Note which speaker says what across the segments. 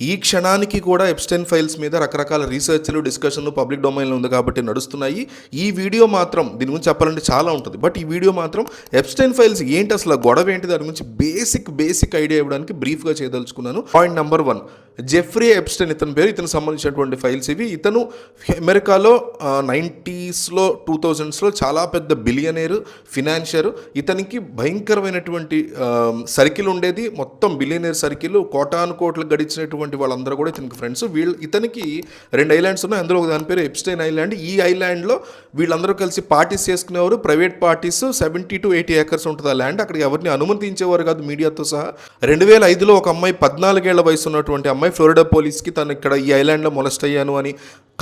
Speaker 1: ఈ క్షణానికి కూడా ఎప్స్టెన్ ఫైల్స్ మీద రకరకాల రీసెర్చ్లు డిస్కషన్లు పబ్లిక్ డొమైన్లో ఉంది కాబట్టి నడుస్తున్నాయి. ఈ వీడియో మాత్రం దీని గురించి చెప్పాలంటే చాలా ఉంటుంది. బట్ ఈ వీడియో మాత్రం ఎప్స్టెన్ ఫైల్స్ ఏంటి అసలు గొడవ ఏంటి? దాని గురించి బేసిక్ బేసిక్ ఐడియా ఇవ్వడానికి బ్రీఫ్గా చేయదలుచుకున్నాను. Point number one Jeffrey Epstein ఇతని పేరు ఇతను సంబంధించినటువంటి ఫైల్స్ ఇవి. ఇతను అమెరికాలో నైంటీస్లో టూ థౌజండ్స్లో చాలా పెద్ద బిలియనేరు ఫినాన్షియర్ ఇతనికి భయంకరమైనటువంటి సర్కిల్ ఉండేది. మొత్తం బిలియనేర్ సర్కిల్ కోటాను కోట్లు గడిచినటువంటి వాళ్ళందరూ కూడా ఇతనికి ఫ్రెండ్స్ వీళ్ళు ఇతనికి రెండు ఐలాండ్స్ ఉన్నాయి. అందులో ఒక దాని పేరు ఎప్స్టైన్ ఐలాండ్ ఈ ఐలాండ్లో వీళ్ళందరూ కలిసి పార్టీస్ చేసుకునేవారు. Private parties seventy to eighty acres ఉంటుంది ఆ ల్యాండ్ అక్కడికి ఎవరిని అనుమతించేవారు కాదు మీడియాతో సహా. రెండు వేల ఐదులో ఒక అమ్మాయి పద్నాలుగేళ్ళ వయసు ఉన్నటువంటి అమ్మాయి అమ్మాయి ఫ్లోరిడా పోలీస్కి తను ఇక్కడ ఈ ఐలాండ్లో మొలస్ట్ అయ్యాను అని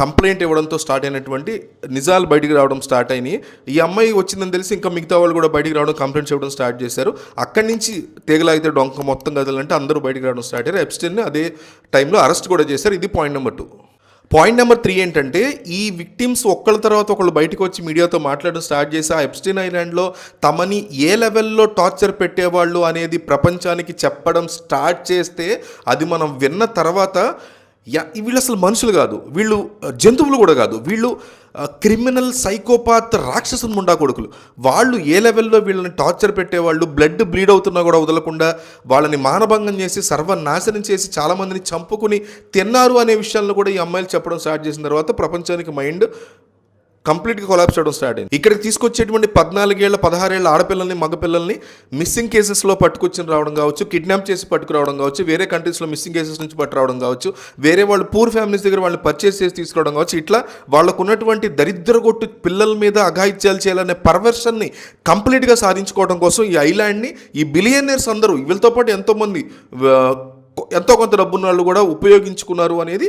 Speaker 1: కంప్లైంట్ ఇవ్వడంతో స్టార్ట్ అయినటువంటి నిజాలు బయటికి రావడం స్టార్ట్ అయినాయి. ఈ అమ్మాయి వచ్చిందని తెలిసి ఇంకా మిగతా వాళ్ళు కూడా బయటికి రావడం కంప్లైంట్స్ ఇవ్వడం స్టార్ట్ చేశారు. అక్కడి నుంచి తేగలాగితే డొంక మొత్తం కదలంటే అందరూ బయటికి రావడం స్టార్ట్ అయ్యారు. ఎప్స్టెన్ అదే టైంలో అరెస్ట్ కూడా చేశారు. ఇది point number two point number three ఏంటంటే ఈ విక్టిమ్స్ ఒక్కళ్ళ తర్వాత ఒకళ్ళు బయటకు వచ్చి మీడియాతో మాట్లాడడం స్టార్ట్ చేసి ఆ ఎప్స్టీన్ ఐలాండ్లో తమని ఏ లెవెల్లో టార్చర్ పెట్టేవాళ్ళు అనేది ప్రపంచానికి చెప్పడం స్టార్ట్ చేస్తే అది మనం విన్న తర్వాత యా వీళ్ళు అసలు మనుషులు కాదు. వీళ్ళు జంతువులు కూడా కాదు. వీళ్ళు క్రిమినల్ సైకోపాత్ రాక్షసుని ముండా కొడుకులు. వాళ్ళు ఏ లెవెల్లో వీళ్ళని టార్చర్ పెట్టేవాళ్ళు బ్లడ్ బ్లీడ్ అవుతున్నా కూడా వదలకుండా వాళ్ళని మానభంగం చేసి సర్వనాశనం చేసి చాలామందిని చంపుకుని తిన్నారు అనే విషయాలను కూడా ఈ అమ్మాయిలు చెప్పడం స్టార్ట్ చేసిన తర్వాత ప్రపంచానికి మైండ్ కంప్లీట్గా కొలాప్స్ అవడం స్టార్ట్ అయింది. ఇక్కడికి తీసుకొచ్చేటువంటి పద్నాలుగేళ్ళ పదహారేళ్ళ ఆడపిల్లల్ని మగపిల్లల్ని మిస్సింగ్ కేసెస్లో పట్టుకొచ్చి రావడం కావచ్చు కిడ్నాప్ చేసి పట్టుకురావడం కావచ్చు వేరే కంట్రీస్లో మిస్సింగ్ కేసెస్ నుంచి పట్టురావడం కావచ్చు వేరే వాళ్ళు పూర్ ఫ్యామిలీస్ దగ్గర వాళ్ళని పర్చేస్ చేసి తీసుకురావడం కావచ్చు ఇట్లా వాళ్ళకు ఉన్నటువంటి దరిద్రగొట్టు పిల్లల మీద అఘాయిత్యాలు చేయాలనే పర్వర్షన్ని కంప్లీట్గా సాధించుకోవడం కోసం ఈ ఐలాండ్ని ఈ బిలియనర్స్ అందరూ వీళ్ళతో పాటు ఎంతోమంది ఎంతో కొంత డబ్బున్న వాళ్ళు కూడా ఉపయోగించుకున్నారు అనేది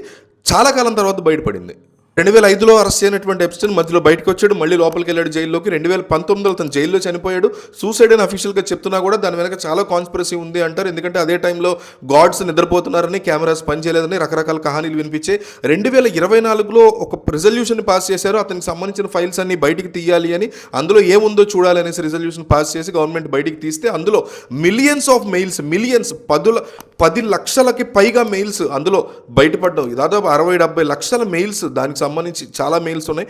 Speaker 1: చాలా కాలం తర్వాత బయటపడింది. రెండు వేల ఐదులో అరెస్ట్ అయినటువంటి ఎప్స్టన్ మధ్యలో బయటకు వచ్చాడు. మళ్ళీ లోపలికి వెళ్ళాడు జైల్లోకి. రెండు వేల పంతొమ్మిదిలో తను జైల్లో చనిపోయాడు. సూసైడ్ అని అఫీషియల్గా చెప్తున్నా కూడా దాని వెనక చాలా కాన్స్పిరసీ ఉంది అంటారు. ఎందుకంటే అదే టైంలో గాడ్స్ నిద్రపోతున్నారని కెమెరాస్ పనిచేయలేదని రకరకాల కహానీలు వినిపించే రెండు వేల ఇరవై నాలుగులో ఒక రిజల్యూషన్ పాస్ చేశారు. అతనికి సంబంధించిన ఫైల్స్ అన్ని బయటికి తీయాలి అని అందులో ఏముందో చూడాలి అనేసి రిజల్యూషన్ పాస్ చేసి గవర్నమెంట్ బయటికి తీస్తే అందులో మిలియన్స్ ఆఫ్ మెయిల్స్ మిలియన్స్ పదుల పది లక్షలకి పైగా మెయిల్స్ అందులో బయటపడడం దాదాపు అరవై డెబ్బై లక్షల మెయిల్స్ దానికి సంబంధించి చాలా మెయిల్స్ ఉన్నాయి.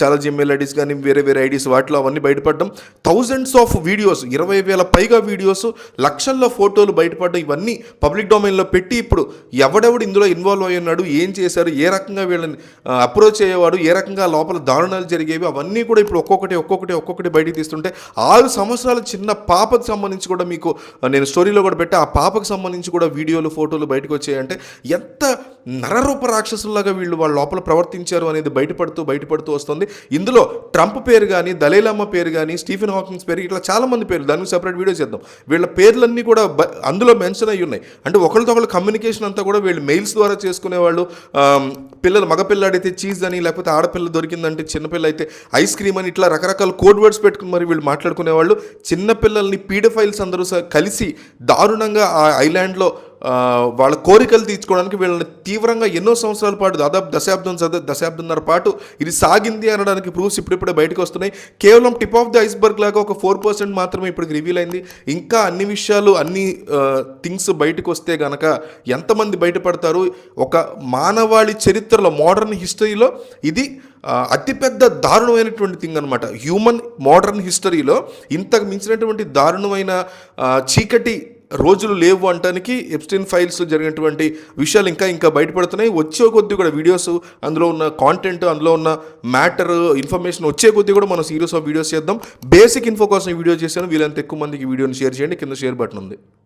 Speaker 1: చాలా జిమెయిల్ ఐడీస్ కానీ వేరే వేరే ఐడీస్ వాటిలో అవన్నీ బయటపడడం. థౌజండ్స్ ఆఫ్ వీడియోస్ ఇరవై వేల పైగా వీడియోస్ లక్షల్లో ఫోటోలు బయటపడ్డం ఇవన్నీ పబ్లిక్ డొమైన్లో పెట్టి ఇప్పుడు ఎవడెవడు ఇందులో ఇన్వాల్వ్ అయి ఉన్నాడు ఏం చేశారు ఏ రకంగా వీళ్ళని అప్రోచ్ అయ్యేవాడు ఏ రకంగా లోపల దారుణాలు జరిగేవి అవన్నీ కూడా ఇప్పుడు ఒక్కొక్కటి ఒక్కొక్కటి ఒక్కొక్కటి బయటికి తీస్తుంటే ఆరు సంవత్సరాల చిన్న పాపకు సంబంధించి కూడా మీకు నేను స్టోరీలో కూడా పెట్టి ఆ పాపకు సంబంధించి కూడా వీడియోలు ఫోటోలు బయటకు వచ్చాయంటే ఎంత నరరూప రాక్షసులాగా వీళ్ళు వాళ్ళ లోపల ప్రవర్తించారు అనేది బయటపడుతూ బయటపడుతూ వస్తుంది. ఇందులో ట్రంప్ పేరు కానీ దలైలమ్మ పేరు కానీ స్టీఫెన్ హాకింగ్స్ పేరు ఇట్లా చాలామంది పేర్లు. దానికి సెపరేట్ వీడియో చేద్దాం. వీళ్ళ పేర్లన్నీ కూడా అందులో మెన్షన్ అయ్యి ఉన్నాయి. అంటే ఒకరితో ఒకళ్ళు కమ్యూనికేషన్ అంతా కూడా వీళ్ళు మెయిల్స్ ద్వారా చేసుకునేవాళ్ళు. పిల్లలు మగపిల్లాడైతే చీజ్ అని లేకపోతే ఆడపిల్ల దొరికిందంటే చిన్నపిల్ల అయితే ఐస్ క్రీమ్ అని ఇట్లా రకరకాల కోడ్ వర్డ్స్ పెట్టుకుని మరి వీళ్ళు మాట్లాడుకునేవాళ్ళు. చిన్నపిల్లల్ని పీడఫైల్స్ అందరూ కలిసి దారుణంగా ఆ ఐలాండ్లో వాళ్ళ కోరికలు తీర్చుకోవడానికి వీళ్ళని తీవ్రంగా ఎన్నో సంవత్సరాల పాటు దాదాపు దశాబ్దం దశాబ్దంన్నర పాటు ఇది సాగింది అనడానికి ప్రూఫ్స్ ఇప్పుడిప్పుడే బయటకు వస్తున్నాయి. కేవలం టిప్ ఆఫ్ ది ఐస్బర్గ్ లాగా ఒక ఫోర్ పర్సెంట్ మాత్రమే ఇప్పటికి రివీల్ అయింది. ఇంకా అన్ని విషయాలు అన్ని థింగ్స్ బయటకు వస్తే గనక ఎంతమంది బయటపడతారు? ఒక మానవాళి చరిత్రలో మోడర్న్ హిస్టరీలో ఇది అతిపెద్ద దారుణమైనటువంటి థింగ్ అనమాట హ్యూమన్ మోడర్న్ హిస్టరీలో ఇంతకు మించినటువంటి దారుణమైన చీకటి రోజులు లేవు అంటానికి ఎప్స్టిన్ ఫైల్స్ జరిగినటువంటి విషయాలు ఇంకా ఇంకా బయటపడుతున్నాయి. వచ్చే కొద్దీ కూడా వీడియోస్ అందులో ఉన్న కాంటెంట్ అందులో ఉన్న మ్యాటర్ ఇన్ఫర్మేషన్ వచ్చే కొద్దీ కూడా మనం సీరియస్ ఆఫ్ వీడియోస్ చేద్దాం. బేసిక్ ఇన్ఫో కోసం వీడియో చేశాను. వీళ్ళంత ఎక్కువ మందికి వీడియోని షేర్ చేయండి. కింద షేర్ బటన్ ఉంది.